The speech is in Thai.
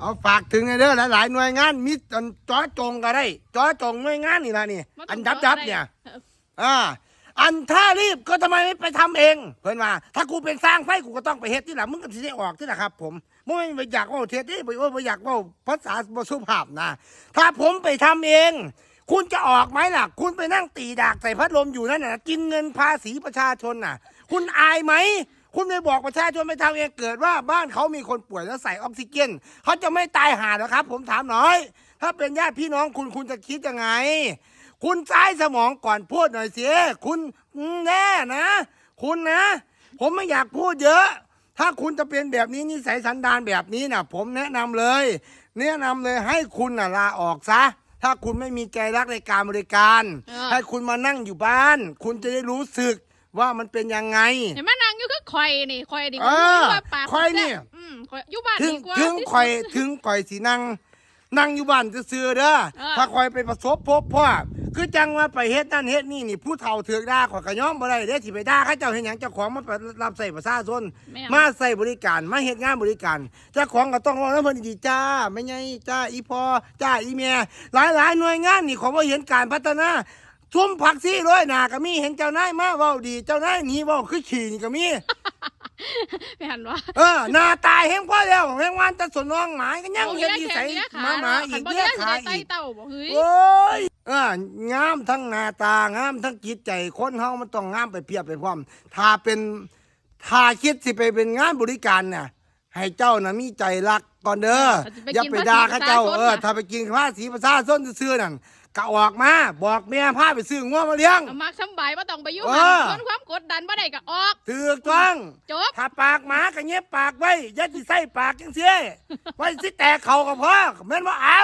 เอาฝากถึงไอ้เด้อหลายๆหน่วยงานมีอันจ้อจงก็ได้จ้อจงหน่วยงานนี่ล่ะนี่มันต้อังนดับจ้ดัอบได้เนี่ยอ่าอันถ้ารีบก็ทำไมไม่ไปทำเอง เพื่อนว่าถ้ากูเป็นสร้างไฟกูก็ต้องไปเฮ็ดที่หลังมึงก็สิได้ออกที่หละครับ ผมมึงไม่อยากเว่าเทศนี่ไม่ไม่อยากเว่าภาษาบสุภาพนะถ้าผมไปทำเอง คุณจะออกไหมล่ะ คุณไปนั่งตีดากใส่พัดลมอยู่นั่นน่ะ กินเงินภาษีประชาชนน่ะ คุณอายไหม คุณไปบอกประชาชนไปทำเองเกิดว่าบ้านเขามีคนป่วยแล้วใส่ออกซิเจนเขาจะไม่ตายหาหรอครับ ผมถามหน่อย ถ้าเป็นญาติพี่น้องคุณคุณจะคิดยังไง คุณใช้สมองก่อนพูดหน่อยสิคุณอืมแน่นะ คุณนะ ผมไม่อยากพูดเยอะ ถ้าคุณจะเป็นแบบนี้นิสัยสันดานแบบนี้นะผมแนะนำเลย แนะนำเลยให้คุณน่ะลาออกซะถ้าคุณไม่มีใจรักในการบริการเออให้คุณมานั่งอยู่บ้าน คุณจะได้รู้สึกว่ามันเป็นยังไงเห็นไหมนางอยู่ คือข่อยนี่ข่อยนี่เอออยู่ว่าปากข่อยนี่ แซ่บอืมข่อยอยู่บ้านถึงดีกว่า ถึงที่สุดข่อยถึงข่อยสีนั่งนั่งอยู่บ้านจะซื้อๆเด้อเออ ถ้าข่อยไปประสบพบพ่อคือจังว่าไปเฮ็ดนั่นเฮ็ดนี่นี่ผู้เฒ่าเถือกด่าข่อยก็ยอมบ่ได้เด้สิไปด่าเขาเจ้าเฮ็ดหยังเจ้าของมารับใส่ประชาชนแม่มาใส่บริการมาเฮ็ดงานบริการเจ้าของก็ต้องรอแล้วเพิ่นดีๆจ้าไม่ไงจ้าอีพอจ้าอีเมียหลายๆหน่วยงานนี่ขอว่าเห็นการพัฒนาทุ่มผักซี่ร้อยหนาก็มีเห็นเจ้านายมาเว้าดีเจ้านายหนีเว้าคือขี่นี่ก็มี ไม่หันว่าเออหน้าตายแห้งพ่อแล้วแห้งวันจะสนน้องหมายก็ยังเห็นดีใสเลี้ยหมาหมาอีขันกบ่เลี้ยได้สิขาได้ไต่อีกเต่าบ่เฮ้ยโอ้ยเอองามทั้งหน้าตางามทั้งจิตใจคนเฮามันต้องงามไปเพียบไปพร้อมถ้าเป็นถ้าคิดสิไปเป็นงานบริการน่ะ ให้เจ้าน่ะมีใจรักก่อนเด้ออย่าไปด่าเขาเจ้าเออถ้าไปกินภาษีประชาชนซื่อๆนั่นก็ออกมา บอกแม่พาไปซื้องัวมาเลี้ยงเอามักสำบายบ่ต้องไปอยู่เอหันอทนความกดดันบ่ได้ก็ออกถูกต้องจบถ้าปากหมาก็เงียบปากไว้อยัดสิใส่ปากจังซี่ไว้สิแตกเขาก็พอแม่นว่าเอา